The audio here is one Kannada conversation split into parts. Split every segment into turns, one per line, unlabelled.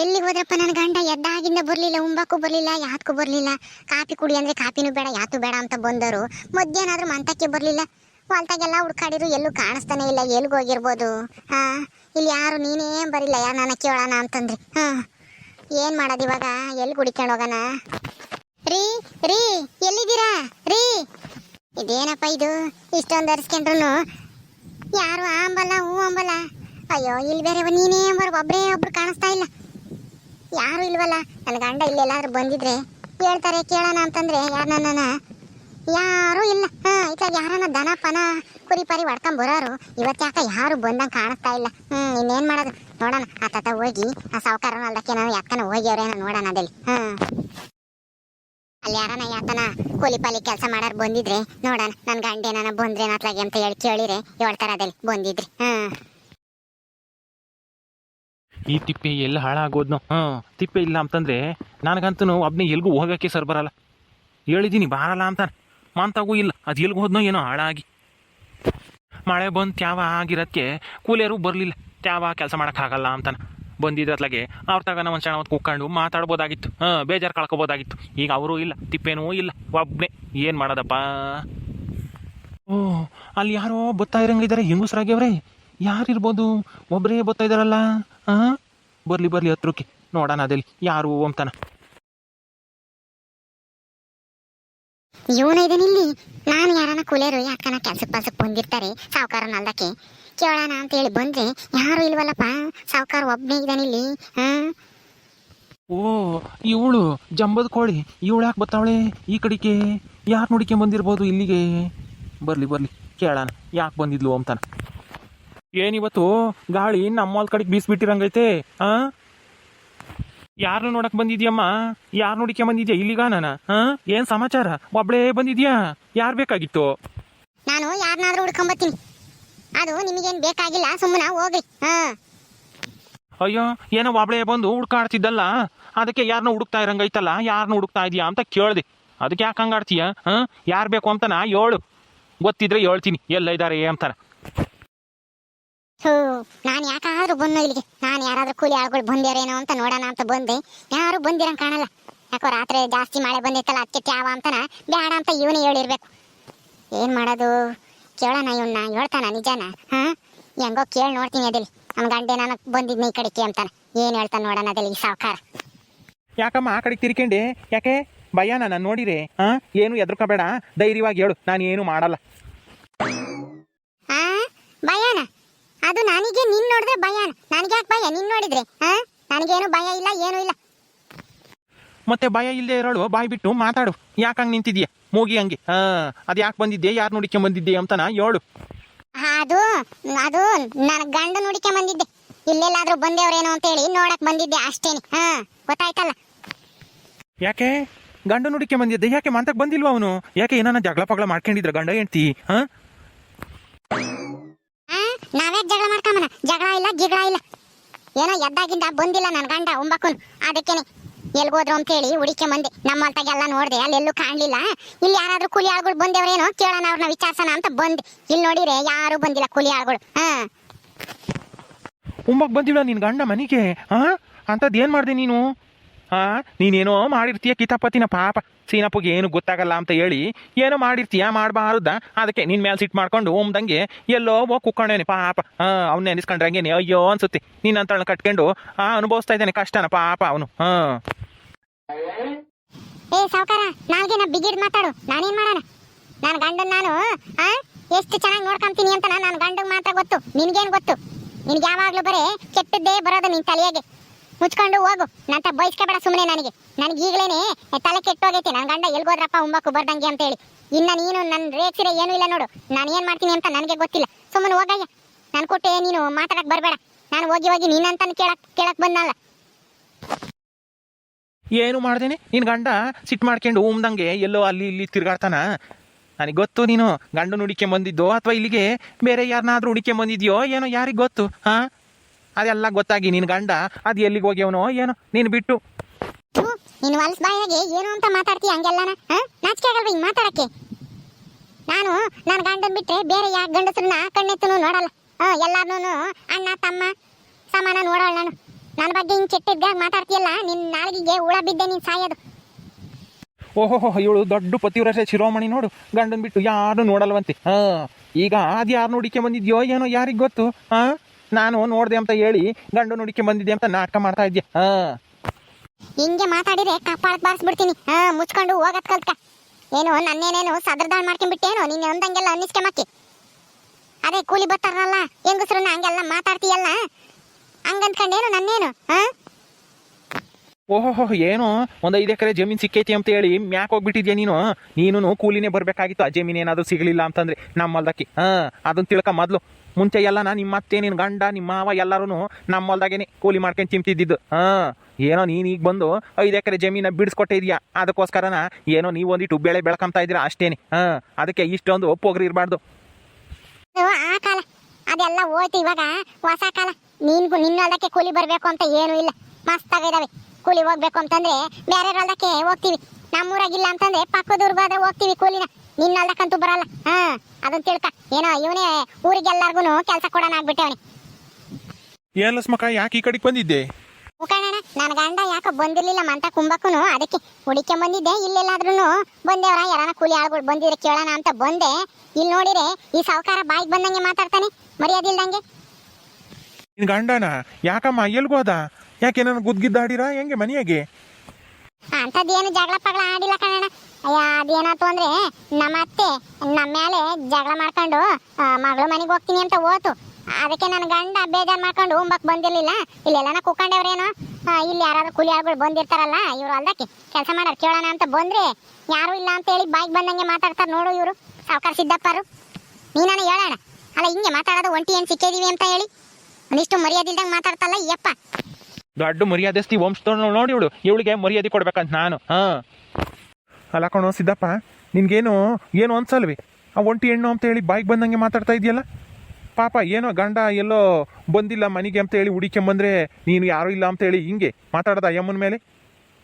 ಎಲ್ಲಿಗೆ ಹೋದ್ರಪ್ಪ ನನ್ನ ಗಂಡ? ಎದ್ದಾಗಿಂದ ಬರಲಿಲ್ಲ, ಉಂಬಕ್ಕೂ ಬರಲಿಲ್ಲ ಯಾತಕ್ಕೂ ಬರಲಿಲ್ಲ. ಕಾಫಿ ಕುಡಿ ಅಂದ್ರೆ ಕಾಪಿನೂ ಬೇಡ ಯಾತು ಬೇಡ ಅಂತ ಬಂದರು. ಮಧ್ಯಾಹ್ನ ಆದ್ರೂ ಮಂತಕ್ಕೆ ಬರಲಿಲ್ಲ. ಹೊಲ್ತಾಗೆಲ್ಲ ಹುಡ್ಕಾಡಿರು ಎಲ್ಲೂ ಕಾಣಿಸ್ತಾನೆ ಇಲ್ಲ ಎಲ್ಲಿಗೆ ಹೋಗಿರ್ಬೋದು? ಹಾ ಇಲ್ಲಿ ಯಾರು ನೀನೇ ಬರಿಲ್ಲ ಯಾ ನನ್ನ ಕೇಳೋಣ ಅಂತಂದ್ರಿ. ಹಾಂ, ಏನು ಮಾಡೋದು ಇವಾಗ? ಎಲ್ಲಿ ಕುಡಿಕೊಂಡು ಹೋಗೋಣ? ರೀ ರೀ, ಎಲ್ಲಿದ್ದೀರಾ? ರೀ. ಇದೇನಪ್ಪ ಇದು? ಇಷ್ಟೊಂದು ಧರಿಸ್ಕೊಂಡ್ರು ಯಾರು ಆಂಬಲ್ಲ ಹೂ ಅಂಬಲ್ಲ? ಅಯ್ಯೋ, ಇಲ್ಲಿ ಬೇರೆ ನೀನೇ ಅಂಬರ್ ಒಬ್ಬರೇ ಒಬ್ರು ಕಾಣಿಸ್ತಾ ಇಲ್ಲ. ಯಾರು ಇಲ್ವಲ್ಲ? ನನ್ನ ಗಂಡ ಇಲ್ಲೆಲ್ಲಾದ್ರೂ ಬಂದಿದ್ರೆ ಹೇಳ್ತಾರೆ, ಕೇಳೋಣ ಅಂತಂದ್ರೆ ಯಾರು ನನ್ನನ್ನ ಯಾರೂ ಇಲ್ಲ. ಹಾ ಇತ್ತಾಗ ಯಾರನ್ನ ದನ, ಪನ, ಕುರಿ ಪರಿ ಹೊಡ್ಕೊಂಡ್ ಬರೋರು? ಇವತ್ತು ಯಾಕೆ ಯಾರು ಬಂದಂಗೆ ಕಾಣಿಸ್ತಾ ಇಲ್ಲ? ಹ್ಮ್, ಇನ್ನೇನ್ ಮಾಡೋದು? ನೋಡೋಣ. ಆ ತಾತ ಹೋಗಿ, ಆ ಸಾವುಕಾರ ಅಲ್ದಕ್ಕೆ ನಾನು ಯಾಕನ ಹೋಗ್ಯವ್ರೇನೋ ನೋಡೋಣ ಅದಲ್ಲಿ ಹ್ಮ್. ಅಲ್ಲಿ ಯಾರನ ಯಾತನ ಕೂಲಿ ಪಾಲಿ ಕೆಲಸ ಮಾಡಾರ್ ಬಂದಿದ್ರೆ ನೋಡೋಣ. ನನ್ನ ಗಂಡ ಏನಾನ ಬಂದ್ರೆ ಅತ್ಲಾಗೆ ಅಂತ ಹೇಳಿ ಕೇಳಿರೆ ಹೇಳ್ತಾರ ಅದಲ್ಲಿ ಬಂದಿದ್ರಿ. ಹ್ಮ್.
ಈ ತಿಪ್ಪೆ ಎಲ್ಲ ಹಾಳಾಗೋದ್ನು? ಹಾಂ, ತಿಪ್ಪೆ ಇಲ್ಲ ಅಂತಂದ್ರೆ ನನಗಂತೂ ಒಬ್ಬನೇ ಎಲ್ಗೂ ಹೋಗೋಕ್ಕೆ ಸರ್ ಬರಲ್ಲ. ಹೇಳಿದ್ದೀನಿ ಬಾರಲ್ಲ ಅಂತ ಮಾಂತಾಗೂ ಇಲ್ಲ. ಅದು ಎಲ್ಲಿಗೂ ಹೋದ್ನೋ ಏನೋ ಹಾಳಾಗಿ. ಮಳೆ ಬಂದು ತ್ಯಾವ ಆಗಿರೋದಕ್ಕೆ ಕೂಲಿಯರು ಬರಲಿಲ್ಲ. ತ್ಯಾವ ಕೆಲಸ ಮಾಡೋಕ್ಕಾಗಲ್ಲ ಅಂತಾನೆ. ಬಂದಿದ್ರೆ ಅತ್ಲಾಗೆ ಅವ್ರ ತಗನ ಒಂದು ಸಣ್ಣ ಹೊತ್ತು ಕೂತ್ಕೊಂಡು ಮಾತಾಡ್ಬೋದಾಗಿತ್ತು. ಹಾಂ, ಬೇಜಾರು ಕಳ್ಕೊಬೋದಾಗಿತ್ತು. ಈಗ ಅವರೂ ಇಲ್ಲ, ತಿಪ್ಪೇನೂ ಇಲ್ಲ. ಒಬ್ಬನೇ ಏನು ಮಾಡೋದಪ್ಪ? ಓ, ಅಲ್ಲಿ ಯಾರೋ ಬತ್ತಾ ಇರಂಗಿದ್ದಾರೆ ಹೆಂಗಸ್ರಾಗ್ಯವ್ರೆ. ಯಾರಿರ್ಬೋದು? ಒಬ್ಬರೇ ಬತ್ತಾ ಇದಾರಲ್ಲ. ಹಾಂ ಬರ್ಲಿ ಬರ್ಲಿ ಹತ್ರಕ್ಕೆ ನೋಡೋಣ ಅದಲ್ಲಿ ಯಾರು ಅಂತಾನ
ಇವನ ಇಲ್ಲಿ. ನಾನು ಯಾರನ್ನ ಕುಲೇರು ಯಾಕನ ಕೆಲ್ಸಕ್ಕೆ ಪಲ್ಸಕ್ಕೆ ಬಂದಿರ್ತಾರೆ ಸಾವುಕಾರ ನಲ್ದಕ್ಕೆ. ಕೇಳೋಣ ಅಂತ ಹೇಳಿ ಬಂದ್ರೆ ಯಾರು ಇಲ್ವಲ್ಲಪ್ಪ? ಸಾವುಕಾರ ಒಬ್ಬನೇ ಇಲ್ಲಿ ಹಾ
ಓ ಇವಳು ಜಂಬದ ಕೋಳಿ. ಇವಳು ಯಾಕೆ ಬತ್ತಾವಳೆ ಈ ಕಡೆಗೆ ಯಾರು ನೋಡಿಕೆ ಬಂದಿರ್ಬೋದು ಇಲ್ಲಿಗೆ? ಬರ್ಲಿ ಬರ್ಲಿ. ಕೇಳೋಣ. ಯಾಕೆ ಬಂದಿದ್ಲು ಅಂತಾನ ಏನಿವತ್ತು ಗಾಳಿ ನಮ್ಮ ಕಡೆ ಕಡೆಗೆ ಬೀಸ್ಬಿಟ್ಟಿರಂಗೈತೆ. ಆ? ಯಾರನ್ನ ನೋಡಕ್ ಬಂದಿದ್ಯಮ್ಮ? ಯಾರು ನೋಡಿಕೆ ಬಂದಿದ್ಯಾ ಇಲ್ಲಿಗ ನಾನ? ಹಾ ಏನ್ ಸಮಾಚಾರ? ಒಬ್ಳೇ ಬಂದಿದ್ಯಾ? ಯಾರ್ ಬೇಕಾಗಿತ್ತು?
ನಾನು ಯಾರನ್ನಾದ್ರೂ ಹುಡ್ಕೊಂಬತ್ತೀನಿ ಅದು ನಿಮಗೇನ್ ಬೇಕಾಗಿಲ್ಲ ಸುಮ್ಮನೆ ಹೋಗ್ರಿ. ಹಾ
ಅಯ್ಯೋ ಏನೋ ಒಬ್ಳೆ ಬಂದು ಹುಡ್ಕಾಡ್ತಿದ್ದಲ್ಲ? ಅದಕ್ಕೆ ಯಾರನ್ನ ಹುಡುಕ್ತಾ ಇರಂಗೈತಲ್ಲ? ಯಾರನ್ನ ಹುಡುಕ್ತಾ ಇದೀಯಾ ಅಂತ ಕೇಳ್ದೆ. ಅದಕ್ಕೆ ಯಾಕೆ ಹಂಗಾಡ್ತೀಯ? ಹಾ ಯಾರು ಬೇಕು ಅಂತ ನಾ ಹೇಳು ಗೊತ್ತಿದ್ರೆ ಹೇಳ್ತೀನಿ. ಎಲ್ಲ ಇದ್ದಾರೆ ಅಂತಾನ.
ಹೋ, ನಾನು ಯಾಕಾದ್ರೂ ಬಂದು ಇಲ್ಲಿಗೆ? ನಾನು ಯಾರಾದ್ರೂ ಕೂಲಿ ಆಳುಗಳು ಬಂದಿರೇನೋ ಅಂತ ನೋಡೋಣ ಅಂತ ಬಂದೆ. ಯಾರು ಬಂದಿರಂಗೆ ಕಾಣಲ್ಲ. ಯಾಕೋ ರಾತ್ರಿ ಜಾಸ್ತಿ ಮಳೆ ಬಂದಿತ್ತಲ್ಲ ಅದಕ್ಕೆ ತ್ಯಾವ ಅಂತನ? ಬೇಡ ಅಂತ ಇವನೇ ಹೇಳಿರ್ಬೇಕು. ಏನು ಮಾಡೋದು? ಕೇಳೋಣ ಇವನ್ನ ಹೇಳ್ತಾನ ನಿಜಾನ? ಹಾಂ? ಹೆಂಗೋ ಕೇಳಿ ನೋಡ್ತೀನಿ ಅದಿಲ್ಲಿ ನಮ್ಮ ಗಂಡೆ ನಾನು ಬಂದಿದ್ನ ಈ ಕಡೆಗೆ ಅಂತಾನೆ ಏನು ಹೇಳ್ತಾನೆ ನೋಡೋಣ ಅದಿಲ್ಲಿ ಸಾವುಕಾರ.
ಯಾಕಮ್ಮ ಆ ಕಡೆಗೆ ತಿರ್ಕೊಂಡೆ ಯಾಕೆ? ಭಯ ನಾನು ನೋಡಿರಿ. ಹಾಂ? ಏನು ಎದ್ರಕೋಬೇಡ? ಧೈರ್ಯವಾಗಿ ಹೇಳು. ನಾನು ಏನು ಮಾಡಲ್ಲ.
ಅದು ನನಗೆ ನಿನ್ ನೋಡಿದ್ರೆ ಭಯ ನನಗೆ ಯಾಕೆ ಭಯ? ನಿನ್ ನೋಡಿದ್ರೆ ಹಾ ನನಗೇನು ಭಯ ಇಲ್ಲ ಏನು ಇಲ್ಲ.
ಮತ್ತೆ ಭಯ ಇಲ್ಲದೆ ಇರೋಳು ಬಾಯಿ ಬಿಟ್ಟು ಮಾತಾಡು. ಯಾಕೆ ಹಂಗ ನಿಂತಿದ್ಯಾ? ಮೂಗಿ ಹಂಗೆ. ಹಾ ಅದು ಯಾಕೆ ಬಂದಿದ್ದೆ? ಯಾರು ನೋಡಿಕೊಂಡ್ ಬಂದಿದ್ದೆ ಅಂತನ ಹೇಳು.
ಅದು ಅದು ನನ್ನ ಗಂಡ ನೋಡಿಕೆ ಬಂದಿದ್ದೆ. ಇಲ್ಲೆಲ್ಲಾದ್ರೂ ಬಂದೇವ್ರೇನೋ ಅಂತ ಹೇಳಿ ನೋಡಕ್ ಬಂದಿದ್ದೆ ಅಷ್ಟೇನೆ. ಹಾ ಗೊತ್ತಾಯ್ತಲ್ಲ?
ಯಾಕೆ? ಗಂಡ ನೋಡಿಕೆ ಬಂದಿದ್ದೆ. ಯಾಕೆ ಮಂತಕ್ಕೆ ಬಂದಿಲ್ವಾ ಅವನು? ಯಾಕೆ ಏನಾನ ಜಗಳ ಪಗಳ ಮಾಡ್ಕೊಂಡಿದ್ರ ಗಂಡ ಹೆಂಡ್ತಿ? ಹಾ
ನಾವ್ಯಾಕ್ ಜಗಳ ಮಾಡ್ಕೊಂಬನ. ಜಗಳ ಇಲ್ಲ, ಗಿಗಳ ಇಲ್ಲ. ಏನೋ ಎದ್ದಾಗಿಂದ ಬಂದಿಲ್ಲ ನನ್ನ ಗಂಡ ಒಂಬಕ್ಕನ್. ಅದಕ್ಕೇನೆ ಅಂತ ಹೇಳಿ ಹುಡಿಕೆ ಬಂದೆ ನಮ್ಮ ಹೊಲ್ತಾಗೆಲ್ಲ ನೋಡ್ದೆ ಅಲ್ಲೆಲ್ಲೂ ಕಾಣಲಿಲ್ಲ. ಇಲ್ಲಿ ಯಾರಾದರೂ ಕೂಲಿ ಆಳುಗಳು ಬಂದೇವ್ರೇನೋ ಕೇಳೋಣ ಅವ್ರನ್ನ ವಿಚಾರಿಸೋಣ ಅಂತ ಬಂದೆ. ಇಲ್ಲಿ ನೋಡಿದ್ರೆ ಯಾರು ಬಂದಿಲ್ಲ ಕೂಲಿ ಆಳುಗಳು ಹಾಂ.
ಉಂಬಕ್ ಬಂದಿಲ್ಲ ನಿನ್ನ ಗಂಡ ಮನೆಗೆ ಹಾಂ ಅಂಥದ್ದು ಏನು ಮಾಡಿದೆ ನೀನು? ಹಾ? ನೀನೇನೋ ಮಾಡಿರ್ತೀಯ ಕಿತಾಪತಿನ ಪಾಪ? ಸೀನಪ್ಪಗೆ ಏನು ಗೊತ್ತಾಗಲ್ಲ ಅಂತ ಹೇಳಿ, ಏನೋ ಮಾಡಿರ್ತೀಯ, ಮಾಡಬಾರ್ದ? ಅದಕ್ಕೆ ನಿನ್ ಮೇಲೆ ಸಿಟ್ಟು ಮಾಡ್ಕೊಂಡು ಓಮ್ದಂಗೆ ಎಲ್ಲೋ ಹೋಗಿ ಕುಕ್ಕೊಂಡೇನೆ ಪಾಪ. ಹಾ, ಅವ್ನ ನೆನೆಸ್ಕೊಂಡ್ರೆ ಹಂಗೇನೆ ಅಯ್ಯೋ ಅನ್ಸುತ್ತೆ. ನೀನ್ ಅಂತಳನ್ನ ಕಟ್ಕೊಂಡು, ಆ, ಅನುಭವಿಸ್ತಾ ಇದ್ದಾನೆ ಕಷ್ಟನ ಪಾಪ ಅವನು. ಹಾ.
ಏ ನಾನು ಆ? ಎಷ್ಟು ಚೆನ್ನಾಗಿ ನೋಡ್ಕೊಂತೀನಿ ಅಂತ ನಾನು ಗಂಡಗ್ ಮಾತ್ರ ಗೊತ್ತು. ನಿನ್ಗೇನ್ ಗೊತ್ತು? ನಿನ್ಗೆ ಯಾವಾಗ್ಲೂ ಬರೇ ಕೆಟ್ಟದ್ದೇ ಬರೋದು ನಿನ್ ತಲೆಯಾಗೆ. ಮುಚ್ಕೊಂಡು ಹೋಗು. ನಂತ ಬಯಸ್ಕೋಬೇಡ ಸುಮ್ಮನೆ ನನಗೆ. ನನಗೆ ಈಗಲೇನೆ ತಲೆ ಕೆಟ್ಟೋಗೈತೆ ನನ್ನ ಗಂಡ ಎಲ್ಗೋದ್ರಪ್ಪ ಉಂಬಕ್ಕು ಬರ್ದಂಗೆ ಅಂತ ಹೇಳಿ ಇನ್ನ ನೀನು ನನ್ನ ರೇಕ್ಷರೆ ಏನೂ ಇಲ್ಲ ನೋಡು. ನಾನು ಏನ್ ಮಾಡ್ತೀನಿ ಅಂತ ನನಗೆ ಗೊತ್ತಿಲ್ಲ. ಸುಮ್ಮನೆ ಹೋಗಯ್ಯ. ನಾನು ಕೊಟ್ಟೆ ನೀನು ಮಾತಾಡಕ್ ಬರಬೇಡ. ನಾನು ಹೋಗಿ ಹೋಗಿ ನೀನಂತ ಕೇಳಕ್ ಕೇಳಕ್ ಬಂದಲ್ಲ.
ಏನು ಮಾಡ್ದೇನೆ? ನಿನ್ನ ಗಂಡ ಸಿಟ್ಟು ಮಾಡ್ಕೊಂಡು ಉಮ್ದಂಗೆ ಎಲ್ಲೋ ಅಲ್ಲಿ ಇಲ್ಲಿ ತಿರ್ಗಾಡ್ತಾನ? ನನಗೆ ಗೊತ್ತು ನೀನು ಗಂಡನ ಹುಡಿಕೆ ಬಂದಿದ್ದೋ ಅಥವಾ ಇಲ್ಲಿಗೆ ಬೇರೆ ಯಾರನ್ನಾದ್ರೂ ಹುಡಿಕೆ ಬಂದಿದ್ಯೋ ಏನೋ ಯಾರಿಗೆ ಗೊತ್ತು, ಹಾ? ಅದೆಲ್ಲ ಗೊತ್ತಾಗಿ ನಿನ್ನ ಗಂಡ ಅದು ಎಲ್ಲಿಗೆ ಹೋಗ್ಯವನೋ ಏನೋ ನೀನು ಬಿಟ್ಟು.
ಥು, ನೀನು ಹೊಲ್ಸ್ ಬಾಯಿಗೆ ಏನು ಅಂತ ಮಾತಾಡ್ತೀಯ ಹಂಗೆಲ್ಲನ? ನಾಚಿಕೆ ಆಗಲ್ವ ಹಿಂಗ್ ಮಾತಾಡಕ್ಕೆ? ನಾನು ನನ್ನ ಗಂಡನ್ ಬಿಟ್ರೆ ಬೇರೆ ಯಾವ ಗಂಡಸ್ರನ್ನ ಕಣ್ಣೆತ್ತನು ನೋಡಲ್ಲ. ಹಾ ಎಲ್ಲಾರ್ನು ಅಣ್ಣ ತಮ್ಮ ಸಮಾನ ನೋಡೋಳ ನಾನು. ನನ್ನ ಬಗ್ಗೆ ಹಿಂಗ್ ಕೆಟ್ಟದ್ದಾಗ ಮಾತಾಡ್ತೀಯಲ್ಲ ನಿನ್ ನಾಲ್ಗಿಗೆ ಹುಳ ಬಿದ್ದೆ ನೀನ್ ಸಾಯೋದು.
ಓಹೋ ಇವಳು ದೊಡ್ಡ ಪತಿವ್ರತ ಶಿರೋಮಣಿ ನೋಡು. ಗಂಡನ್ ಬಿಟ್ಟು ಯಾರು ನೋಡಲ್ವಂತೆ. ಹಾ ಈಗ ಅದು ಯಾರು ನೋಡಿಕೆ ಬಂದಿದ್ಯೋ ಏನೋ ಯಾರಿಗೆ ಗೊತ್ತು? ಹಾ? ನಾನು ನೋಡ್ದೆ ಅಂತ ಹೇಳಿ ಗಂಡು ನುಡಿಕೆ ಬಂದಿದ್ದೆ ಅಂತ ನಾಟಕ ಮಾಡ್ತಾ ಇದ್ಯಾ ಹಾ.
ಹಿಂಗೆ ಮಾತಾಡಿದ್ರೆ ಕಪ್ಪಾಳಕ್ ಬಾರಿಸ್ಬಿಡ್ತೀನಿ. ಹಾ, ಮುಚ್ಕೊಂಡು ಹೋಗತ್ ಕಲ್ತ್ಕ. ಏನೋ, ನನ್ನೇನೇನು ಸದರ್ದಾಳ್ ಮಾಡ್ಕೊಂಡ್ಬಿಟ್ಟೇನು? ನೀನು ಅಂದಂಗೆಲ್ಲ ಮಾಕಿ ಅದೇ ಕೂಲಿ ಬರ್ತಾರಲ್ಲ ಹೆಂಗಸ್ರನ್ನ ಹಂಗೆಲ್ಲ ಮಾತಾಡ್ತೀಯಲ್ಲ? ಹಂಗಂದ್ಕೊಂಡೇನು ನನ್ನೇನು? ಹಾ?
ಓಹೋ ಏನೋ? ಒಂದು ಐದು ಎಕರೆ ಜಮೀನ್ ಸಿಕ್ಕೈತಿ ಅಂತ ಹೇಳಿ ಮ್ಯಾಕ್ ಹೋಗ್ಬಿಟ್ಟಿದ್ಯಾ ನೀನು? ನೀನು ಕೂಲಿನೇ ಬರಬೇಕಾಗಿತ್ತು. ಆ ಜಮೀನು ಏನಾದರೂ ಸಿಗಲಿಲ್ಲ ಅಂತಂದ್ರೆ ನಮ್ಮಲ್ದಕ್ಕೆ ಹಾ ಅದನ್ನ ತಿಳ್ಕ ಮೊದ್ಲು. ಮುಂಚೆ ಎಲ್ಲ ನಿಮ್ಮ ಅತ್ತೆ ನಿನ್ನ ಗಂಡ, ನಿಮ್ಮ ಮಾವ ಎಲ್ಲರೂ ನಮ್ಮ ಹೊಲ್ದಾಗೇನೆ ಕೂಲಿ ಮಾಡ್ಕೊಂಡ್ ತಿಂತಿದ್ದಿದ್ದು. ಹಾ, ಏನೋ ನೀನು ಈಗ ಬಂದು ಐದು ಎಕರೆ ಜಮೀನ ಬಿಡಿಸ್ಕೊಟ್ಟಿದ್ಯಾ ಅದಕ್ಕೋಸ್ಕರನ ಏನೋ ನೀವು ಒಂದಿಟ್ಟು ಬೆಳೆ ಬೆಳ್ಕೊಂತ ಇದ್ದೀರಾ ಅಷ್ಟೇನೆ. ಹಾ, ಅದಕ್ಕೆ ಇಷ್ಟೊಂದು ಒಪ್ಪೋಗ್ರಿ ಇರಬಾರ್ದು.
ಆ ಕಾಲ. ಅದೆಲ್ಲ ಹೋಯ್ತು ಇವಾಗ. ಹೊಸ ಕಾಲ. ನಿನ್ಗೂ ನಿನ್ನ ಕೂಲಿ ಬರಬೇಕು ಅಂತ ಏನೂ ಇಲ್ಲ. ಮಸ್ತಾಗ ಆಗಿದಾವೆ ಕೂಲಿ ಹೋಗ್ಬೇಕು ಅಂತಂದ್ರೆ ಬೇರೆ ಹೊಲ್ದಕ್ಕೆ ಹೋಗ್ತೀವಿ. ನಮ್ಮೂರಾಗಿಲ್ಲ ಅಂತಂದ್ರೆ ಪಕ್ಕದೂರ್ಗ ಆದ್ರೆ ಹೋಗ್ತೀವಿ ಕೂಲಿನ. ನಿನ್ನ ಹೊಲ್ದಕ್ಕಂತೂ ಬರಲ್ಲ. ಹಾ ಅದನ್ ತಿಳ್ಕ. ಏನೋ ಇವನೇ ಊರಿಗೆಲ್ಲರಿಗೂ ಕೆಲಸ ಕೊಡೋಣ ಆಗ್ಬಿಟ್ಟವನಿ.
ಏನ್ ಯಾಕೆ ಈ ಕಡೆಗೆ ಬಂದಿದ್ದೆ?
ಮುಖಂಡಣ ನನ್ನ ಗಂಡ ಯಾಕೋ ಬಂದಿರ್ಲಿಲ್ಲ ಮಂತ ಕುಂಬಕ್ಕೂ ಅದಕ್ಕೆ ಹುಡಿಕೆ ಬಂದಿದ್ದೆ. ಇಲ್ಲೆಲ್ಲಾದ್ರೂ ಬಂದೇವ್ರ ಯಾರನ ಕೂಲಿ ಆಳ್ಗಳು ಬಂದಿದ್ರೆ ಕೇಳೋಣ ಅಂತ ಬಂದೆ. ಇಲ್ಲಿ ನೋಡಿರೆ ಈ ಸಾವುಕಾರ ಬಾಯಿಗೆ ಬಂದಂಗೆ ಮಾತಾಡ್ತಾನೆ ಮರ್ಯಾದಿಲ್ದಂಗೆ
ನಿನ್ ಗಂಡನ ಯಾಕಮ್ಮ ಎಲ್ಗೋದ ಯಾಕೆ ಗುದ್ಗಿದ್ದ ಗುದ್ಗಿದ್ದಾಡಿರಾ ಹೆಂಗೆ ಮನೆಯಾಗೆ?
ಅಂಥದ್ದೇನು ಜಗಳ ಪಗಳ ಆಡಿಲ್ಲ ಕಣಣ್ಣ. ಅಯ್ಯ ಅದೇನಾಯ್ತು ಅಂದ್ರೆ ನಮ್ಮ ಅತ್ತೆ ನಮ್ಮ ಮೇಲೆ ಜಗಳ ಮಾಡ್ಕೊಂಡು ಮಗಳು ಮನೆಗೆ ಹೋಗ್ತೀನಿ ಅಂತ ಹೋತು ಅದಕ್ಕೆ ನನ್ನ ಗಂಡ ಬೇಜಾರ್ ಮಾಡ್ಕೊಂಡು ಉಂಬಕ್ ಬಂದಿರ್ಲಿಲ್ಲ. ಎಲ್ಲಾನ ಆ, ಇಲ್ಲಿ ಯಾರಾದ್ರೂ ಕೂಲಿ ಆಳುಗಳು ಬಂದಿರ್ತಾರಲ್ಲ ಇವ್ರು ಅಲ್ದಕ್ಕೆ ಕೆಲಸ ಮಾಡೋರು ಕೇಳೋಣ ಅಂತ ಬಂದ್ರೆ ಯಾರು ಇಲ್ಲ ಅಂತ ಹೇಳಿ ಬಾಯಿಗೆ ಬಂದಂಗೆ ಮಾತಾಡ್ತಾರೆ ನೋಡು ಇವರು. ಸಾವುಕಾರ ಸಿದ್ದಪ್ಪರು. ನೀನಾನ ಹೇಳೋಣ ಅಲ್ಲ ಹಿಂಗೆ ಮಾತಾಡೋದು ಒಂಟಿ ಏನು ಸಿಕ್ಕಿದೀವಿ ಅಂತ ಹೇಳಿ. ಒಂದಿಷ್ಟು ಮರ್ಯಾದಿಲ್ದಂಗೆ ಮಾತಾಡ್ತಲ್ಲ ಯಪ್ಪ.
ದೊಡ್ಡ ಮರ್ಯಾದೆಸ್ತಿ ವಂಶದವ್ರು ನೋಡಿ ಇವಳು ಇವಳಿಗೆ ಮರ್ಯಾದೆ ಕೊಡ್ಬೇಕಂತ ನಾನು. ಹಾ. ಅಲ್ಲ ಕಣೋ ಸಿದ್ದಪ್ಪ, ನಿನ್ಗೇನು, ಏನು ಅನ್ಸಲ್ವಿ? ಆ ಒಂಟಿ ಹೆಣ್ಣು ಅಂತ ಹೇಳಿ ಬಾಯಿಗೆ ಬಂದಂಗೆ ಮಾತಾಡ್ತಾ ಇದೆಯಲ್ಲ? ಪಾಪ ಏನೋ ಗಂಡ ಎಲ್ಲೋ ಬಂದಿಲ್ಲ ಮನೆಗೆ ಅಂತ ಹೇಳಿ ಹುಡಿಕೆಂಬಂದ್ರೆ ನೀನು ಯಾರೂ ಇಲ್ಲ ಅಂತ ಹೇಳಿ ಹಿಂಗೆ ಮಾತಾಡ್ದ ಯಮ್ಮನ ಮೇಲೆ?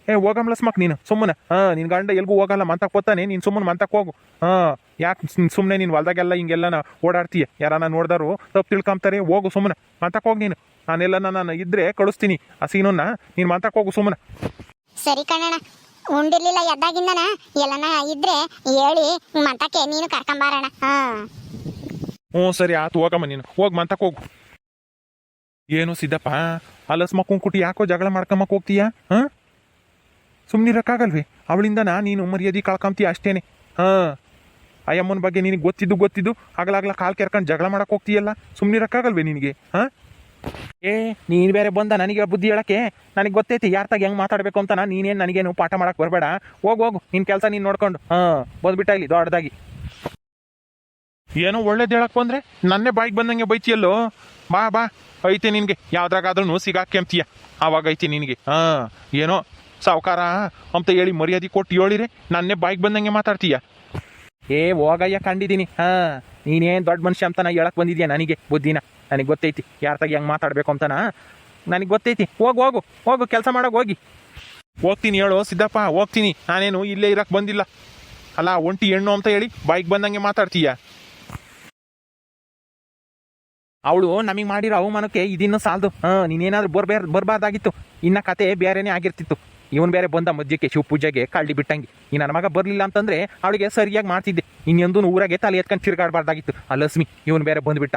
ಏ ಹೋಗಮ್ಲಸ್ಮಕ್ ನೀನು, ಸುಮ್ಮನೆ. ಹಾಂ ನಿನ್ನ ಗಂಡ ಎಲ್ಗೂ ಹೋಗಲ್ಲ ಮಂತಕ್ಕೆ ಹೋಗ್ತಾನೆ, ನೀನು ಸುಮ್ಮನೆ ಮಂತಕ್ಕೆ ಹೋಗು. ಹಾಂ, ಯಾಕೆ ಸುಮ್ಮನೆ ನೀನು ಹೊಲ್ದಾಗೆಲ್ಲ ಹಿಂಗೆಲ್ಲ ಓಡಾಡ್ತೀಯ? ಯಾರನ್ನ ನೋಡ್ದಾರು, ತಪ್ಪು ತಿಳ್ಕೊಂತಾರೆ ಹೋಗು ಸುಮ್ಮನೆ ಮಂತಕ್ಕೆ ಹೋಗಿ ನೀನು. ನಾನೆಲ್ಲ ನಾನು ಇದ್ರೆ ಕಳಿಸ್ತೀನಿ. ಆ ಸೀನನ್ನ ನೀನು ಮಂತಕ್ಕೆ ಹೋಗು ಸುಮ್ಮನೆ.
ಸರಿ ಕಣಣ್ಣ ಉಂಡಿರ್ಲಿಲ್ಲ ಎದ್ದಾಗಿಂದನ? ಎಲ್ಲನ ಇದ್ರೆ ಹೇಳಿ ಮಂತಕ್ಕೆ ನೀನು ಕರ್ಕೊಂಬಾರಣ
ಹ್ಞೂ ಸರಿ ಆತು ಹೋಗಮ್ಮ ನೀನು. ಹೋಗಿ ಮಂತಕ್ಕೆ ಹೋಗು. ಏನು ಸಿದ್ದಪ್ಪ? ಅಲಸ್ ಕುಟಿ ಯಾಕೋ ಜಗಳ ಮಾಡ್ಕೊಂಬಕ್ ಹೋಗ್ತೀಯಾ? ಹಾಂ? ಸುಮ್ಮನಿರಕ್ಕಾಗಲ್ವೇ ಅವಳಿಂದನ ನೀನು ಮರ್ಯಾದೆ ಕಳ್ಕೊಂತೀಯ ಅಷ್ಟೇನೆ. ಹಾಂ. ಅಯ್ಯಮ್ಮನ ಬಗ್ಗೆ ನಿನಗೆ ಗೊತ್ತಿದ್ದು ಗೊತ್ತಿದ್ದು ಆಗಲಾಗಲ ಕಾಲ್ ಕೆರ್ಕೊಂಡು ಜಗಳ ಮಾಡಕ್ಕೆ ಹೋಗ್ತೀಯಲ್ಲ? ಸುಮ್ಮನಿರಕ್ಕಾಗಲ್ವೇ ನಿನಗೆ? ಹಾಂ? ಏ, ನೀನು ಬೇರೆ ಬಂದ, ನನಗೆ ಬುದ್ಧಿ ಹೇಳಕ್ಕೆ? ನನಗೆ ಗೊತ್ತೈತಿ, ಯಾರ ತಾಗ ಹೆಂಗೆ ಮಾತಾಡಬೇಕು ಅಂತ ನೀನೇನು ನನಗೇನು ಪಾಠ ಮಾಡಕ್ಕೆ ಬರಬೇಡ. ಹೋಗು ಹೋಗು ನಿನ್ನ ಕೆಲಸ ನೀನು ನೋಡ್ಕೊಂಡು. ಹಾಂ, ಬಂದ್ಬಿಟ್ಟ ಇಲ್ಲಿ, ದೊಡ್ಡದಾಗಿ. ಏನೋ ಒಳ್ಳೇದು ಹೇಳಕ್ ಬಂದ್ರೆ? ನನ್ನೇ ಬಾಯಿಗೆ ಬಂದಂಗೆ ಬೈತಿಯಲ್ಲೋ ಬಾ ಬಾ, ಐತೆ ನಿನಗೆ. ಯಾವ್ದ್ರಾಗಾದ್ರೂ ಸಿಗಾಕ್ಯಂತೀಯ ಆವಾಗ ಐತಿ ನಿನಗೆ. ಹಾಂ, ಏನೋ ಸಾವುಕಾರ ಅಂತ ಹೇಳಿ ಮರ್ಯಾದೆ ಕೊಟ್ಟು ಹೇಳಿರಿ, ನನ್ನೇ ಬಾಯಿಗೆ ಬಂದಂಗೆ ಮಾತಾಡ್ತೀಯ? ಏ, ಹೋಗಯ್ಯ ಕಂಡಿದ್ದೀನಿ ಹಾಂ, ನೀನೇನು ದೊಡ್ಡ ಮನುಷ್ಯ ಅಂತ ನಾ ಹೇಳಕ್ ಬಂದಿದ್ಯಾ ನನಗೆ, ಬುದ್ಧಿನ? ನನಗೆ ಗೊತ್ತೈತಿ. ಯಾರ ತಾಗಿ ಹೆಂಗೆ ಮಾತಾಡ್ಬೇಕು ಅಂತಾನ? ನನಗೆ ಗೊತ್ತೈತಿ. ಹೋಗು ಹೋಗು ಹೋಗು, ಕೆಲಸ ಮಾಡೋಕೆ ಹೋಗಿ. ಹೋಗ್ತೀನಿ ಹೇಳು, ಸಿದ್ದಪ್ಪ, ಹೋಗ್ತೀನಿ. ನಾನೇನು ಇಲ್ಲೇ ಇರಕ್ಕೆ ಬಂದಿಲ್ಲ. ಅಲ್ಲ, ಒಂಟಿ ಹೆಣ್ಣು ಅಂತ ಹೇಳಿ ಬೈಕ್ ಬಂದಂಗೆ ಮಾತಾಡ್ತೀಯ? ಅವಳು ನಮಗೆ ಮಾಡಿರೋ ಅವಮಾನಕ್ಕೆ ಇದಿನ್ನೂ ಸಾಲದು. ಹಾಂ, ನೀನೇನಾದ್ರೂ ಬರ್ಬೇರ್ ಬರಬಾರ್ದಾಗಿತ್ತು. ಇನ್ನ ಕತೆ ಬೇರೆನೇ ಆಗಿರ್ತಿತ್ತು. ಇವನು ಬೇರೆ ಬಂದ ಮಧ್ಯಕ್ಕೆ ಶಿವ ಪೂಜೆಗೆ ಕಳ್ಳಿ ಬಿಟ್ಟಂಗೆ. ಈ ನನ್ನ ಮಗ ಬರಲಿಲ್ಲ ಅಂತಂದ್ರೆ ಅವಳಿಗೆ ಸರಿಯಾಗಿ ಮಾಡ್ತಿದ್ದೆ. ಇನ್ನೊಂದು ಊರಾಗೆ ತಲೆ ಎತ್ಕೊಂಡು ತಿರ್ಗಾಡಬಾರ್ದಾಗಿತ್ತು. ಆ ಲಕ್ಷ್ಮಿ, ಇವನು ಬೇರೆ ಬಂದ್ಬಿಟ್ಟ.